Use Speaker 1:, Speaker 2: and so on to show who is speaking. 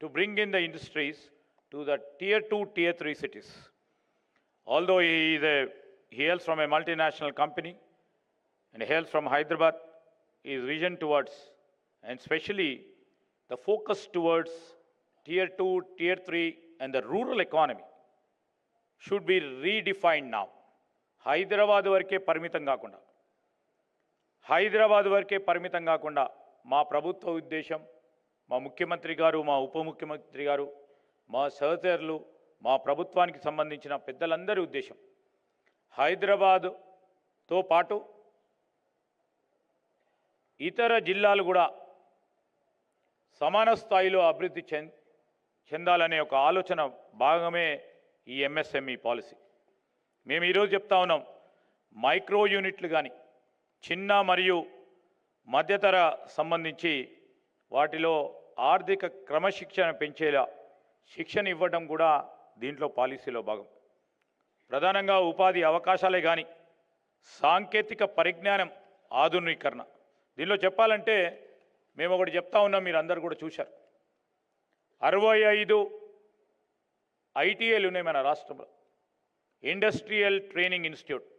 Speaker 1: to bring in the industries to the tier 2, tier 3 cities. Although he, is a, he hails from a multinational company and hails from Hyderabad, his vision towards, and especially the focus towards tier 2, tier 3, and the rural economy should be redefined now. Hyderabad వరకే పరిమితం కాకుండా హైదరాబాద్ వరకే పరిమితం కాకుండా మా ప్రభుత్వ ఉద్దేశం మా ముఖ్యమంత్రి గారు మా ఉప ముఖ్యమంత్రి గారు మా సహచరులు మా ప్రభుత్వానికి సంబంధించిన పెద్దలందరి ఉద్దేశం. హైదరాబాదుతో పాటు ఇతర జిల్లాలు కూడా సమాన స్థాయిలో అభివృద్ధి చెందాలనే ఒక ఆలోచన భాగమే ఈ ఎంఎస్ఎంఈ పాలసీ. మేము ఈరోజు చెప్తా ఉన్నాం మైక్రో యూనిట్లు కానీ చిన్న మరియు మధ్యతర సంబంధించి వాటిలో ఆర్థిక క్రమశిక్షణ పెంచేలా శిక్షణ ఇవ్వడం కూడా దీంట్లో పాలసీలో భాగం. ప్రధానంగా ఉపాధి అవకాశాలే కానీ సాంకేతిక పరిజ్ఞానం ఆధునీకరణ. దీనిలో చెప్పాలంటే మేము ఒకటి చెప్తా ఉన్నాం మీరు అందరు కూడా చూశారు. అరవై ఐదు ఐటీఐలు ఉన్నాయి మన రాష్ట్రంలో. Industrial training institute.